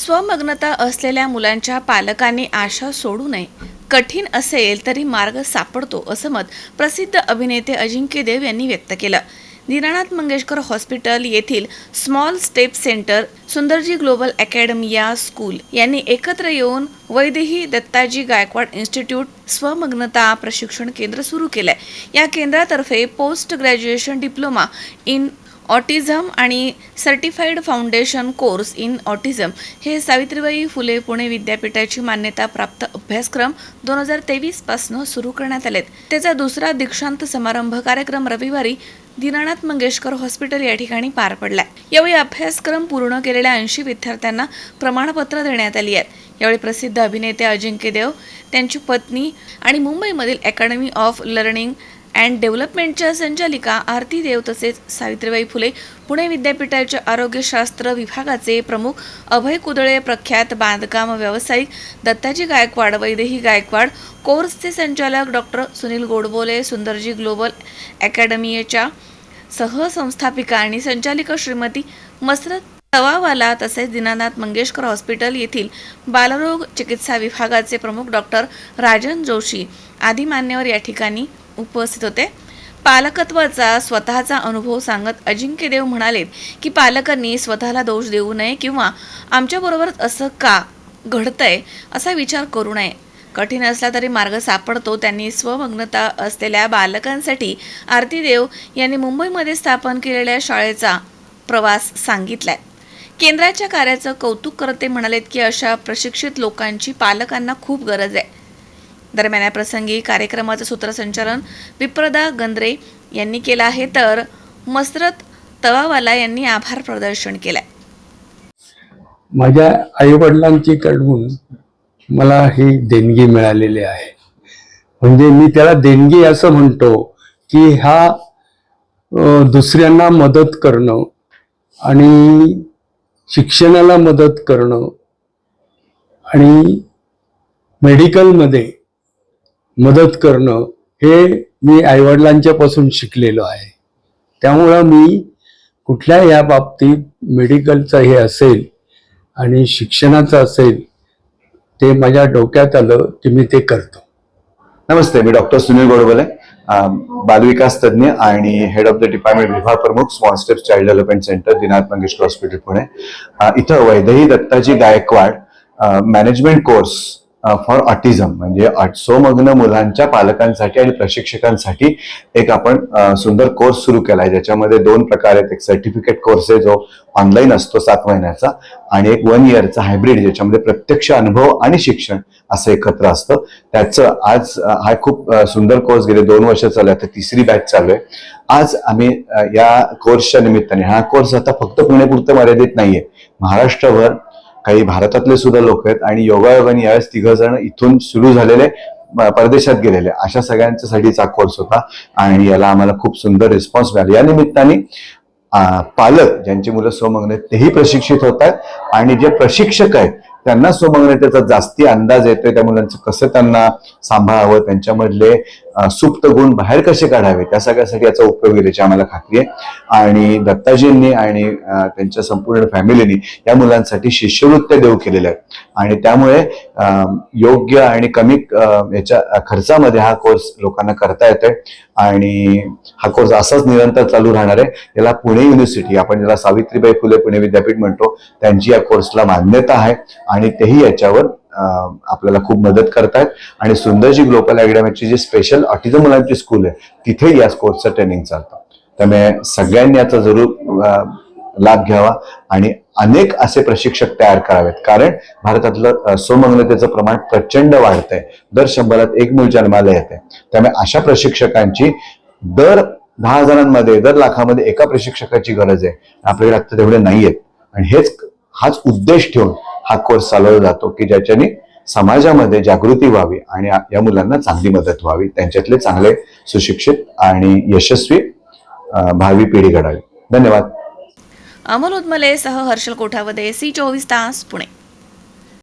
स्वमग्नता असलेल्या मुलांच्या पालकांनी आशा सोडू नये. कठीण असेल तरी मार्ग सापडतो असं मत प्रसिद्ध अभिनेते अजिंक्य देव यांनी व्यक्त केलं. दीनानाथ मंगेशकर हॉस्पिटल येथील small step center Sundarji global academy या स्कूल यांनी एकत्र येऊन वैदेही दत्ताजी गायकवाड इन्स्टिट्यूट स्वमग्नता प्रशिक्षण केंद्र सुरू केलंय. या केंद्रातर्फे post graduation diploma in autism आणि certified foundation course in autism हे सावित्रीबाई फुले पुणे विद्यापीठाची मान्यता प्राप्त अभ्यासक्रम दोन हजार तेवीसपासून सुरू करण्यात आलेत. त्याचा दुसरा दीक्षांत समारंभ कार्यक्रम रविवारी दीनानाथ मंगेशकर हॉस्पिटल या ठिकाणी पार पडला यावेळी अभ्यासक्रम पूर्ण केलेल्या ऐंशी विद्यार्थ्यांना प्रमाणपत्र देण्यात आली आहेत. यावेळी प्रसिद्ध अभिनेते अजिंक्य देव त्यांची पत्नी आणि मुंबईमधील अकॅडमी ऑफ लर्निंग अँड डेव्हलपमेंटच्या संचालिका आरती देव तसेच सावित्रीबाई फुले पुणे विद्यापीठाच्या आरोग्यशास्त्र विभागाचे प्रमुख अभय कुदळे प्रख्यात बांधकाम व्यावसायिक दत्ताजी गायकवाड वैदेही गायकवाड कोर्सचे संचालक डॉक्टर सुनील गोडबोले सुंदरजी ग्लोबल अकॅडमीच्या सहसंस्थापिका आणि संचालिका श्रीमती मसरत तवावाला तसेच दीनानाथ मंगेशकर हॉस्पिटल येथील बालरोग चिकित्सा विभागाचे प्रमुख डॉक्टर राजन जोशी आदी मान्यवर या ठिकाणी उपस्थित होते. पालकत्वाचा स्वतःचा अनुभव सांगत अजिंक्य देव म्हणालेत की पालकांनी स्वतःला दोष देऊ नये किंवा आमच्याबरोबरच असं का घडतंय असा विचार करू नये. कठीण असला तरी मार्ग सापडतो. त्यांनी स्वमग्नता असलेल्या बालकांसाठी आरती देव यांनी मुंबईमध्ये स्थापन केलेल्या शाळेचा प्रवास सांगितलाय. केंद्राच्या कार्याचं कौतुक करत ते म्हणालेत की अशा प्रशिक्षित लोकांची पालकांना खूप गरज आहे. दरम्यान या प्रसंगी कार्यक्रमाचं सूत्रसंचालन विप्रदा गंद्रे यांनी केलं आहे. तर मसरत तवावाला यांनी आभार प्रदर्शन केलंय. माझ्या आईवडिलांची कडून मला ही देणगी मिळालेली आहे. म्हणजे मी त्याला देणगी असं म्हणतो की हा दुसऱ्यांना मदत करणं आणि शिक्षणाला मदत करणं आणि मेडिकलमध्ये मदत करणं हे मी आईवडिलांच्या पासून शिकलेलो आहे. त्यामुळं मी कुठल्या या बाबतीत मेडिकलचं हे असेल आणि शिक्षणाचं असेल ते माझ्या डोक्यात आलं की मी ते करतो. नमस्ते मी डॉक्टर सुनील गोडबोले बालविकास तज्ज्ञ आणि हेड ऑफ द डिपार्टमेंट विभाग प्रमुख small step child development center Dinanath Mangeshkar hospital Pune. इथं Vaidehi Dattaji Gaikwad management course for autism म्हणजे सोमग्न मुलांच्या पालकांसाठी आणि प्रशिक्षकांसाठी एक आपण सुंदर कोर्स सुरू केला आहे ज्याच्यामध्ये दोन प्रकार आहेत. एक सर्टिफिकेट कोर्स आहे जो ऑनलाईन असतो सात महिन्याचा आणि एक वन इयरचा हायब्रिड ज्याच्यामध्ये प्रत्यक्ष अनुभव आणि शिक्षण असं एकत्र असतं. त्याचं आज हा खूप सुंदर कोर्स गेले दोन वर्ष चालू आहे. तर तिसरी बॅच चालू आहे. आज आम्ही या कोर्सच्या निमित्ताने हा कोर्स आता फक्त पुणेपुरतं मर्यादित नाहीये. महाराष्ट्रभर काही भारतातले सुद्धा लोक आहेत आणि योगायोगाने यावेळेस तिघ जण इथून सुरू झालेले परदेशात गेलेले. अशा सगळ्यांच्यासाठीचा कोर्स होता आणि याला आम्हाला खूप सुंदर रिस्पॉन्स मिळाला. या निमित्ताने पालक ज्यांची मुलं स्वमग्न आहेत तेही प्रशिक्षित होत आहेत आणि जे प्रशिक्षक आहेत त्यांना स्वमग्नतेचा जास्ती अंदाज येतोय. त्या मुलांचं कसं त्यांना सांभाळावं त्यांच्यामधले सुप्त गुण बाहेर कसे काढावे? त्या सगळ्यासाठी याचा उपयोग आहे याची आम्हाला खात्री आहे. आणि दत्ताजींनी आणि त्यांच्या संपूर्ण फॅमिलीनी या मुलांसाठी शिष्यवृत्त्या देऊ केलेल्या आहेत. आणि त्यामुळे योग्य आणि कमी याच्या खर्चामध्ये हा कोर्स लोकांना करता येतोय. आणि हा कोर्स असाच निरंतर चालू राहणार आहे. याला पुणे युनिव्हर्सिटी आपण ज्याला सावित्रीबाई फुले पुणे विद्यापीठ म्हणतो त्यांची या कोर्सला मान्यता आहे. आणि तेही याच्यावर आपल्याला खूप मदत करतायत. आणि सुंदरजी ग्लोबल अकॅडमीची जी स्पेशल ऑटिझम मुलांची स्कूल आहे तिथे या स्पोर्ट्सचं ट्रेनिंग चालतं. त्यामुळे सगळ्यांनी याचा जरूर लाभ घ्यावा आणि अनेक असे प्रशिक्षक तयार करावेत. कारण भारतातलं सोमंगलतेचं प्रमाण प्रचंड वाढतंय. दर शंभरात एक मूल जन्माला येते. त्यामुळे अशा प्रशिक्षकांची दर दहा जणांमध्ये दर लाखामध्ये एका प्रशिक्षकाची गरज आहे. आपल्याकडे आता तेवढे आहेत आणि हेच हाच उद्देश ठेवून हा कोर्स चालवला जातो की ज्याच्याने समाजामध्ये जागृती व्हावी आणि या मुलांना चांगली मदत व्हावी. त्यांच्यातले चांगले सुशिक्षित आणि यशस्वी भावी पिढी घडावी. धन्यवाद. अमोल उदमले सह हर्षल कोठावदे सी चोवीस तास पुणे.